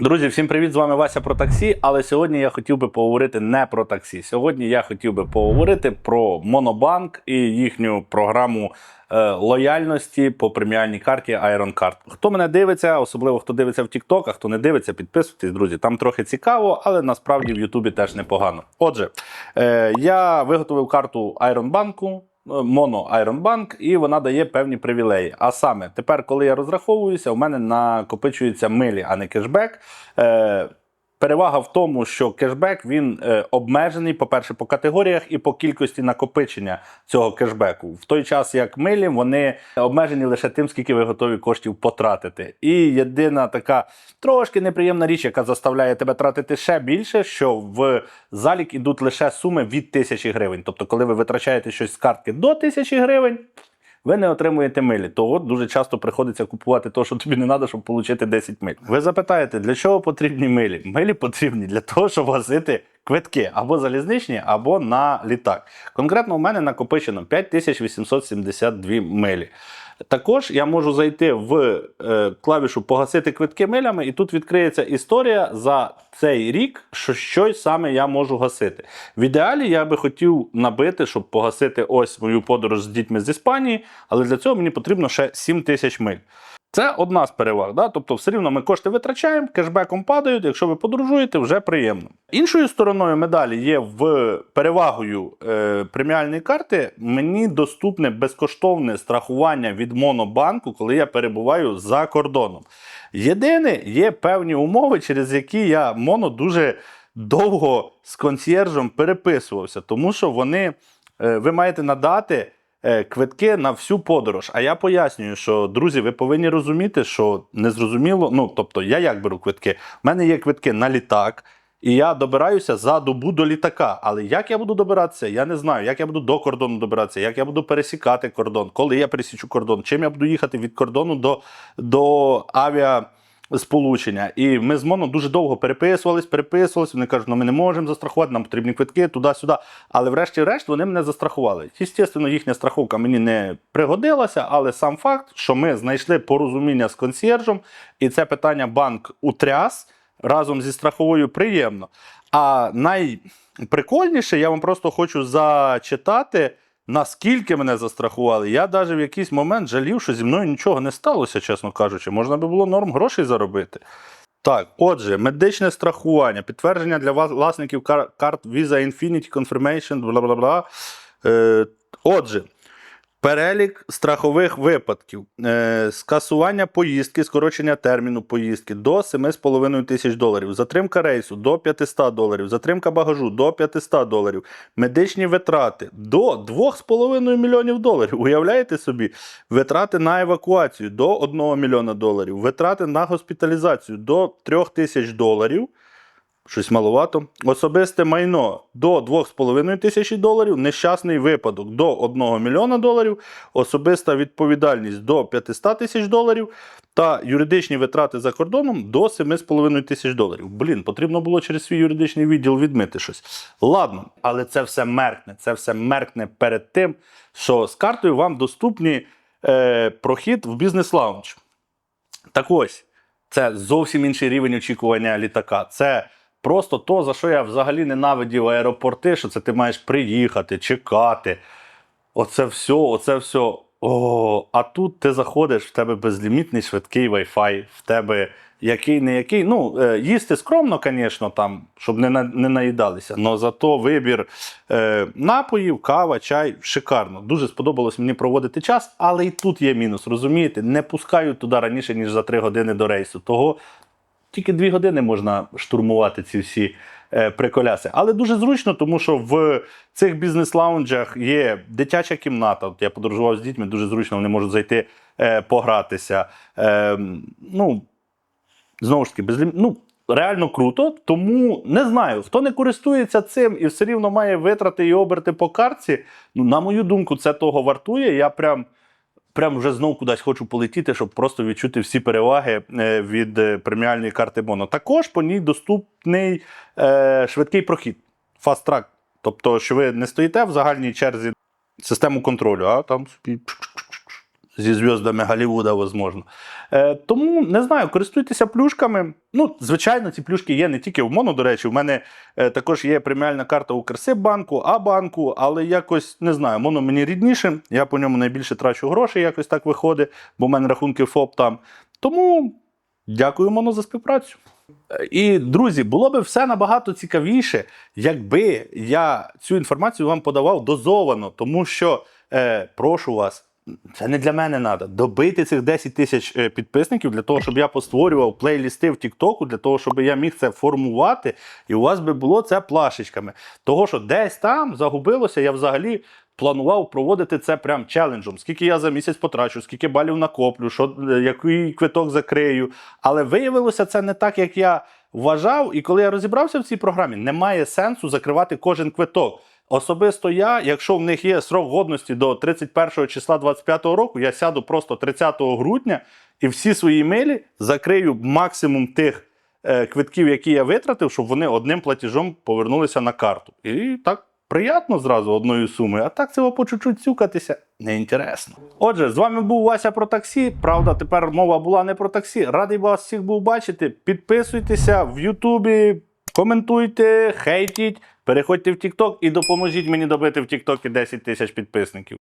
Друзі, всім привіт! З вами Вася про таксі. Але сьогодні я хотів би поговорити не про таксі. Сьогодні я хотів би поговорити про Монобанк і їхню програму е, лояльності по преміальній карті Iron Card. Хто мене дивиться, особливо хто дивиться в TikTok, а хто не дивиться, підписуйтесь, друзі. Там трохи цікаво, але насправді в Ютубі теж непогано. Отже, е, я виготовив карту Iron Банку. Моно Iron Bank, і вона дає певні привілеї. А саме, тепер, коли я розраховуюся, у мене накопичуються милі, а не кешбек. Е, Перевага в тому, що кешбек він е, обмежений, по-перше, по категоріях і по кількості накопичення цього кешбеку. В той час, як милі, вони обмежені лише тим, скільки ви готові коштів потратити. І єдина така трошки неприємна річ, яка заставляє тебе тратити ще більше, що в залік ідуть лише суми від тисячі гривень. Тобто, коли ви витрачаєте щось з картки до тисячі гривень. Ви не отримуєте милі, того дуже часто приходиться купувати те, що тобі не треба, щоб отримати 10 миль. Ви запитаєте, для чого потрібні милі? Милі потрібні для того, щоб возити квитки або залізничні, або на літак. Конкретно у мене накопичено 5872 милі. Також я можу зайти в е, клавішу погасити квитки милями, і тут відкриється історія за цей рік, що щось саме я можу гасити. В ідеалі я би хотів набити, щоб погасити ось мою подорож з дітьми з Іспанії, але для цього мені потрібно ще 7 тисяч миль. Це одна з переваг. Да? Тобто, все рівно ми кошти витрачаємо, кешбеком падають. Якщо ви подорожуєте, вже приємно. Іншою стороною медалі є в перевагою е, преміальної карти. Мені доступне безкоштовне страхування від Монобанку, коли я перебуваю за кордоном. Єдине, є певні умови, через які я моно дуже довго з консьєржем переписувався, тому що вони е, ви маєте надати квитки на всю подорож. А я пояснюю, що друзі, ви повинні розуміти, що незрозуміло. Ну тобто, я як беру квитки? У мене є квитки на літак. І я добираюся за добу до літака. Але як я буду добиратися, я не знаю. Як я буду до кордону добиратися, як я буду пересікати кордон, коли я пересічу кордон, чим я буду їхати від кордону до, до авіа. Сполучення. І ми з Моно дуже довго переписувались, переписувались. Вони кажуть, ну ми не можемо застрахувати, нам потрібні квитки туди-сюди. Але врешті-решт вони мене застрахували. Звісно, їхня страховка мені не пригодилася, але сам факт, що ми знайшли порозуміння з консьєржем, і це питання банк утряс разом зі страховою приємно. А найприкольніше, я вам просто хочу зачитати. Наскільки мене застрахували, я навіть в якийсь момент жалів, що зі мною нічого не сталося, чесно кажучи. Можна би було норм грошей заробити. Так, отже, медичне страхування, підтвердження для власників карт Visa Infinity Confirmation, бла бла бла. Отже, перелік страхових випадків, е, скасування поїздки, скорочення терміну поїздки до 7,5 тисяч доларів, затримка рейсу до 500 доларів, затримка багажу до 500 доларів, медичні витрати до 2,5 мільйонів доларів. Уявляєте собі, витрати на евакуацію до 1 мільйона доларів, витрати на госпіталізацію до 3 тисяч доларів. Щось маловато. Особисте майно до 2,5 тисячі доларів, нещасний випадок до 1 мільйона доларів, особиста відповідальність до 500 тисяч доларів та юридичні витрати за кордоном до 7,5 тисяч доларів. Блін, потрібно було через свій юридичний відділ відмити щось. Ладно, але це все меркне. Це все меркне перед тим, що з картою вам доступні е, прохід в бізнес-лаунж. Так ось, це зовсім інший рівень очікування літака. Це просто то, за що я взагалі ненавидів аеропорти, що це ти маєш приїхати, чекати. Оце все, оце все. О, а тут ти заходиш, в тебе безлімітний швидкий Wi-Fi, в тебе який не який. Ну, е, їсти скромно, звісно, там, щоб не, на- не наїдалися. але зато вибір е, напоїв, кава, чай шикарно. Дуже сподобалось мені проводити час, але і тут є мінус, розумієте? Не пускають туди раніше, ніж за 3 години до рейсу. Того тільки 2 години можна штурмувати ці всі е, приколяси. Але дуже зручно, тому що в цих бізнес-лаунджах є дитяча кімната. От я подорожував з дітьми, дуже зручно, вони можуть зайти е, погратися. Е, ну, знову ж таки, безлім... ну, реально круто, тому не знаю, хто не користується цим і все рівно має витрати і оберти по картці. Ну, на мою думку, це того вартує. Я прям. Прям вже знов кудись хочу полетіти, щоб просто відчути всі переваги е, від е, преміальної карти Моно. Також по ній доступний е, швидкий прохід, фаст-трак. Тобто, що ви не стоїте в загальній черзі систему контролю, а там собі зі зв'яздами Голлівуда, можливо. Е, тому не знаю, користуйтеся плюшками. Ну, звичайно, ці плюшки є не тільки в моно, до речі. У мене е, також є преміальна карта Укрсиббанку, А-банку, але якось не знаю, моно мені рідніше. Я по ньому найбільше трачу грошей, якось так виходить, бо в мене рахунки ФОП там. Тому дякую моно за співпрацю. Е, І, друзі, було би все набагато цікавіше, якби я цю інформацію вам подавав дозовано, тому що е, прошу вас. Це не для мене треба. Добити цих 10 тисяч е, підписників для того, щоб я постворював плейлісти в Тіктоку, для того, щоб я міг це формувати, і у вас би було це плашечками. Того, що десь там загубилося, я взагалі планував проводити це прям челенджем. Скільки я за місяць потрачу, скільки балів накоплю, що, е, який квиток закрию. Але виявилося це не так, як я вважав. І коли я розібрався в цій програмі, немає сенсу закривати кожен квиток. Особисто я, якщо в них є срок годності до 31 числа 25 року, я сяду просто 30 грудня і всі свої милі закрию максимум тих е, квитків, які я витратив, щоб вони одним платежом повернулися на карту. І так приємно зразу одною сумою, а так це по чуть-чуть цюкатися неінтересно. Отже, з вами був Вася про таксі. Правда, тепер мова була не про таксі. Радий вас всіх був бачити. Підписуйтеся в Ютубі, коментуйте, хейтіть, переходьте в TikTok і допоможіть мені добити в TikTok 10 тисяч підписників.